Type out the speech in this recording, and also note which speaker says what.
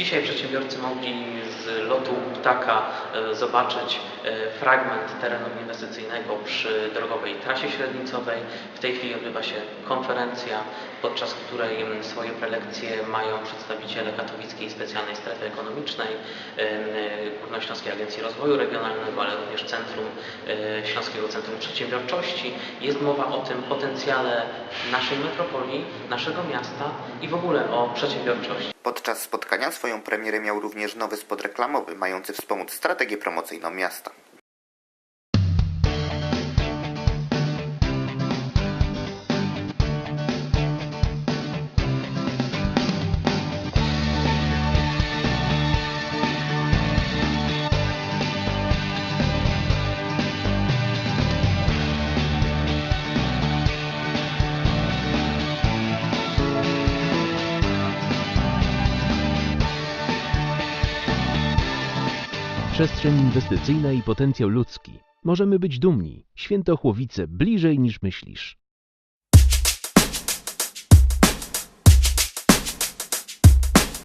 Speaker 1: Dzisiaj przedsiębiorcy mogli z lotu ptaka e, zobaczyć e, fragment terenu inwestycyjnego przy drogowej trasie średnicowej. W tej chwili odbywa się konferencja, podczas której swoje prelekcje mają przedstawiciele Katowickiej Specjalnej Strefy Ekonomicznej, em, e, Górnośląskiej Agencji Rozwoju Regionalnego, ale również Centrum e, Śląskiego Centrum Przedsiębiorczości. Jest mowa o tym potencjale naszej metropolii, naszego miasta i w ogóle o przedsiębiorczości.
Speaker 2: Podczas spotkania swoją premierę miał również nowy spot reklamowy, mający wspomóc strategię promocyjną miasta.
Speaker 3: Przestrzeń inwestycyjna i potencjał ludzki. Możemy być dumni. Świętochłowice bliżej niż myślisz.